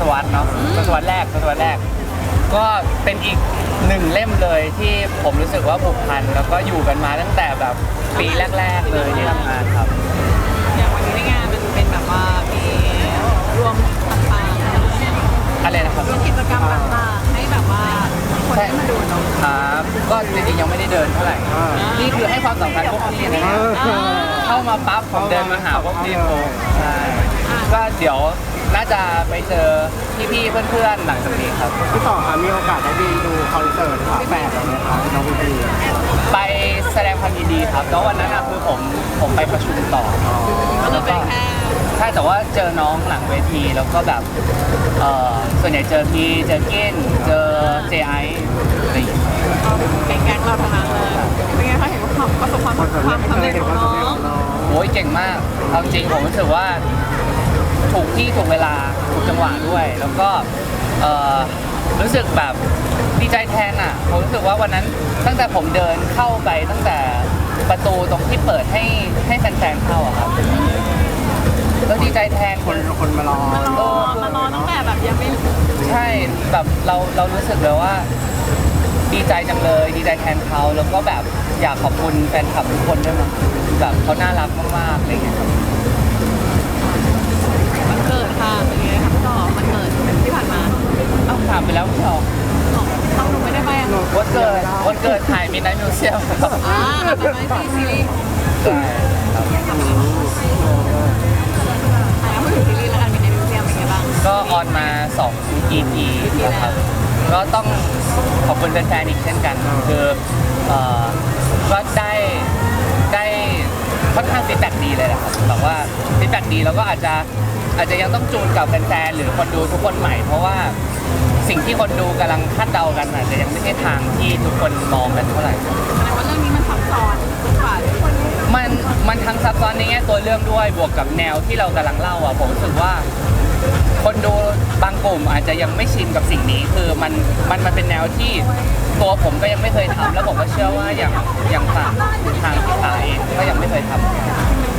ศวรรษเนาะทศวรรษแรกทศวรรษแรก ก็เป็นอีกหนึ่งเล่มเลยที่ผมรู้สึกว่าผูกพันแล้วก็อยู่กันมาตั้งแต่แบบปีแรก ๆ เลยที่ทำงานครับ อย่างวันนี้ในงานมันเป็นแบบว่ามีรวมต่างๆอะไรนะครับมีกิจกรรมต่างๆให้แบบว่าคนได้มาดูเนาะครับก็จริงๆยังไม่ได้เดินเท่าไหร่ นี่คือให้ความสำคัญพวกพี่นะเนี่ยเข้ามาปั๊บผมเดินมาหาพวกพี่เลยใช่ก็เดี๋ยว น่าจะไปเจอพี่ๆเพื่อนๆหลังจากนี้ครับ พี่ต่อครับมีโอกาสได้ไปดูคอนเสิร์ตฝาแฝดอะไรไหมครับน้องพี่พีไปแสดงความยินดีครับแล้ววันนั้นนะคือผมผมไปประชุมต่อก็คือเป็นแค่ใช่แต่ว่าเจอน้องหลังเวทีแล้วก็แบบเออส่วนใหญ่เจอพี่เจอเก้นเจอเจไออะไรอย่างเงี้ย เป็นแก๊งเราทั้งนั้นเลยเป็นไงคะเห็นว่าความประสบความคอนเสิร์ตความไม่สำเคเร็ยจเห็นของความน้สำเร็จอของงน้อง โอ้ยเก่งมากเอาจริงผมรู้สึกว่า ถูกที่ถูกเวลาถูกจังหวะด้วย แล้วก็เอ่อรู้สึกแบบดีใจแทนอะผมรู้สึกว่าวันนั้นตั้งแต่ผมเดินเข้าไปตั้งแต่ประตูตรงที่เปิดให้ให้แฟนๆเข้าอะครับแล้วดีใจแทนคนคนมารอมารอมารอตั้งแต่แบบยังไม่ใช่แบบเราเรารู้สึกเลยว่า ดีใจจังเลย ดีใจแทนเขาแล้วก็แบบอยากขอบคุณแฟนคลับทุกคนด้วยมั้งแบบเขาน่ารักมากๆอะไรอย่างเงี้ยครับ มันเกิดค่ะเป็นไงคะพี่ต่อมันเกิดที่ผ่านมา เอ้าถามไปแล้วไม่ใช่เหรอ ต้องหนูไม่ได้ไปอะ วันเกิดวัน เกิดถ่ายมินไนท์มิวเซียมครับอ่าเป็นไงซีรีส์ใช่ครับอ่าพูดถึงซีรีส์แล้วกันมีในมิวเซียมเป็นไงบ้างก็ออนมา 2 EP นะครับ ก็ต้องขอบคุณแฟนๆอีกเช่นกัน คือเอ่อก็ได้ได้ ค่อนข้างฟีดแบ็กดีเลยนะครับแบบว่าฟีดแบ็กดีแล้วก็อาจจะอาจจะยังต้องจูนกับแฟนๆหรือคนดูทุกคนใหม่ เพราะว่าสิ่งที่คนดูกำลังคาดเดากันอาจจะยังไม่ใช่ทางที่ทุกคนมองกันเท่าไหร่ แสดงว่าเรื่องนี้มันซับซ้อนกว่าที่คน มันมันทั้งซับซ้อนในแง่ตัวเรื่องด้วยบวกกับแนวที่เรากำลังเล่าอะผมรู้สึกว่า คนดูบางกลุ่มอาจจะยังไม่ชินกับสิ่งนี้ คือมันมันมันเป็นแนวที่ตัวผมก็ยังไม่เคยทำแล้วผมก็เชื่อว่าอย่างอย่างฝั่งทางที่ขายเองก็ยังไม่เคยทำ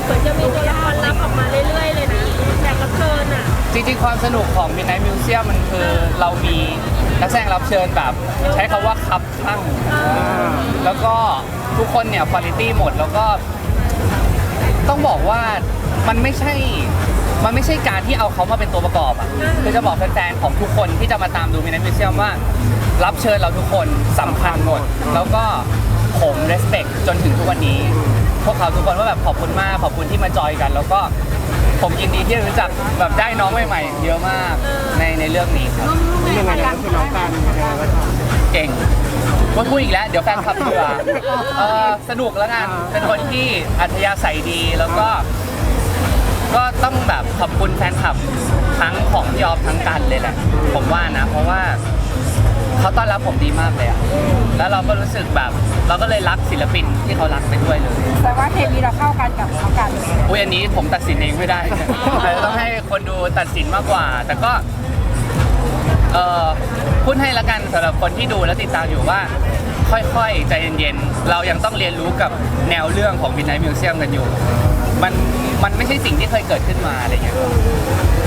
เหมือนจะมีตัวละครลับออกมาเรื่อยๆเลยนะแขกรับเชิญอะจริงๆความสนุกของ Midnight Museum มันคือเรามีนักแสดงรับเชิญแบบ ใช้คำว่าคับข้างแล้วก็ทุกคนเนี่ยคุณภาพหมดแล้วก็ ต้องบอกว่ามันไม่ใช่ มันไม่ใช่การที่เอาเขามาเป็นตัวประกอบอะคือจะบอกแฟนๆของทุกคนที่จะมาตามดูมิน i มิวเซียมว่า รับเชิญเราทุกคนสำคัญหมด แล้วก็ผม respect จนถึงทุกวันนี้ พวกเขาทุกคนว่าแบบขอบคุณมาก ขอบคุณที่มาจอยกัน แล้วก็ผมยินดีที่รู้จักแบบได้น้องใหม่ๆ เยอะมากในในเรื่องนี้ครับร่วมร่วมนี่งายังไงนนะกันก็คือน้องกันยังไงก็ทเก่งว่าพูดอีกแล้ว เดี๋ยวแฟนคลับเผื่อเออสนุกแล้วกันเป็นคนที่อัธยาศัยดีแล้วก็ ก็ต้องแบบขอบคุณแฟนคลับทั้งของพี่ออฟทั้งกันเลยแหละ ผมว่านะ เพราะว่าเขาต้อนรับผมดีมากเลยอะแล้วเราก็รู้สึกแบบ เราก็เลยรักศิลปินที่เขารักไปด้วยเลยแต่ว่าเคมีเราเข้ากันกับน้องกันอุ้ยอันนี้ผมตัดสินเองไม่ได้อาจจะต้องให้คนดูตัดสินมากกว่า แต่ก็เอ่อพูดให้ละกันสำหรับคนที่ดูและติดตามอยู่ว่า ค่อยๆ ใจเย็นๆ เรายังต้องเรียนรู้กับแนวเรื่องของ Midnight Museum กันอยู่ มัน มันไม่ใช่สิ่งที่เคยเกิดขึ้นมาอะไรเงี้ยครั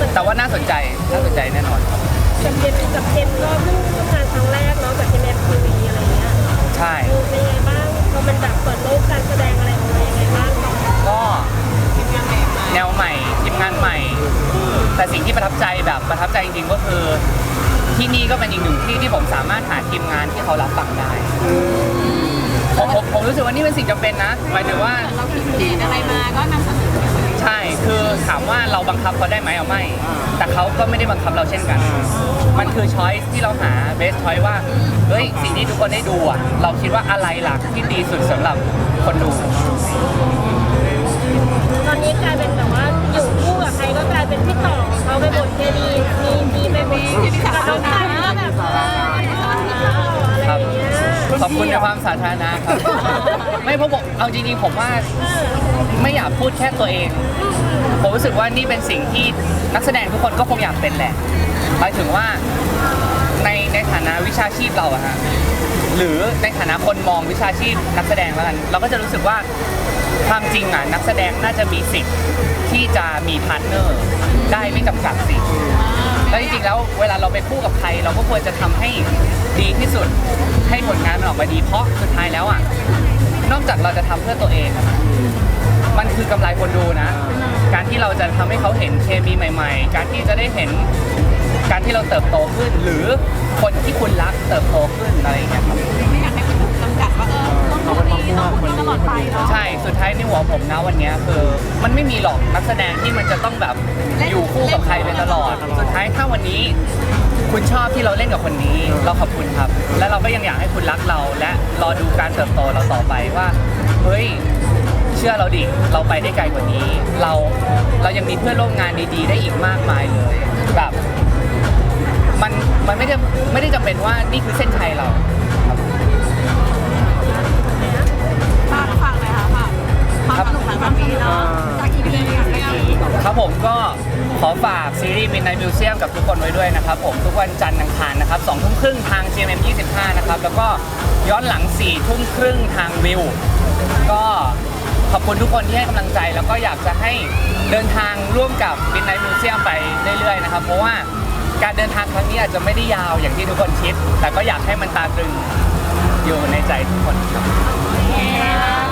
บแต่ว่าน่าสนใจน่าสนใจแน่นอนครับกับเจนกับเจนก็เพิ่งทำงานครั้งแรกเนาะกับทีมเอ็มทีวีอะไรเงี้ยใช่เออเป็นยังไงบ้างพอมันแบบเปิดโลกการแสดงอะไรของเรายังไงบ้างก็ทีมงานใหม่มาแนวใหม่ทีมงานใหม่ แต่สิ่งที่ประทับใจแบบประทับใจจริงๆก็คือ ที่นี่ก็เป็นอีกหนึ่งที่ที่ผมสามารถหาทีมงานที่เขารับฟังได้ผมผมผมรู้สึกว่านี่เป็นสิ่งจำเป็นนะหมายถึงว่าเราคิดเดทอะไรมาก็นำเสนอ เราบังคับเขาได้ไหมเอาไม่ แต่เขาก็ไม่ได้บังคับเราเช่นกัน มันคือช้อยที่เราหาเบสช้อยว่า เฮ้ยสิ่งที่ทุกคนได้ดูอะ เราคิดว่าอะไรหลักที่ดีสุดสำหรับคนดู ตอนนี้กลายเป็นแบบว่าอยู่คู่กับใครก็กลายเป็นพี่ต่อของเขาไปหมดเคมีมีมีไปหมดกับน้องกันก็แบบเออพี่ต่ออะไรอย่างเงี้ยขอบคุณในความสาธารณะครับ ไม่เพราะผมเอาจริงๆผมว่าไม่อยากพูดแค่ตัวเอง ผมรู้สึกว่านี่เป็นสิ่งที่นักแสดงทุกคนก็คงอยากเป็นแหละหมายถึงว่าในในฐานะวิชาชีพเราอะฮะหรือในฐานะคนมองวิชาชีพนักแสดงแล้วกันเราก็จะรู้สึกว่าความจริงอะนักแสดงน่าจะมีสิทธิ์ที่จะมีพาร์ทเนอร์ได้ไม่จำกัดสิทธิ์แล้วจริงๆแล้วเวลาเราไปคู่กับใคร เราก็ควรจะทำให้ดีที่สุดให้ผลงานมันออกมาดีเพราะสุดท้ายแล้วอะนอกจากเราจะทำเพื่อตัวเองอะมันคือกำไรคนดูนะ ที่เราจะทำให้เขาเห็นเคมีใหม่ ๆ การที่จะได้เห็นการที่เราเติบโตขึ้น หรือคนที่คุณรักเติบโตขึ้นอะไรอย่างเงี้ยครับไม่อยากให้คนจำกัดว่าเออต้องคนนี้ต้องคนนี้ตลอดไปเนาะใช่สุดท้ายในหัวผมนะวันเนี้ยคือมันไม่มีหรอกนักแสดงที่มันจะต้องแบบอยู่คู่กับใครไปตลอด สุดท้ายถ้าวันนี้คุณชอบที่เราเล่นกับคนนี้เราขอบคุณครับ และเราก็ยังอยากให้คุณรักเราและรอดูการเติบโตเราต่อไปว่าเฮ้ย เชื่อเราดิเราไปได้ไกลกว่านี้ เราเรายังมีเพื่อนร่วมงานดีๆ ได้อีกมากมายเลยแบบมันมันไม่ได้ไม่ได้จำเป็นว่านี่คือเส้นชัยเรา ฝากฝากเลยค่ะฝากความสนุกของแบบนี้เนาะจาก EP อย่างแรกครับผมก็ขอฝากซีรีส์ Midnight Museum กับทุกคนไว้ด้วยนะครับผมทุกวันจันทร์อังคารนะครับ2ทุ่มครึ่งทาง GMM 25 นะครับ แล้วก็ย้อนหลัง4ทุ่มครึ่งทางวิว ก็ ขอบคุณทุกคนที่ให้กำลังใจแล้วก็อยากจะให้เดินทางร่วมกับบินไนมิวเซียมไปเรื่อยๆนะครับ เพราะว่าการเดินทางครั้งนี้อาจจะไม่ได้ยาวอย่างที่ทุกคนคิด แต่ก็อยากให้มันตราตรึงอยู่ในใจทุกคนครับ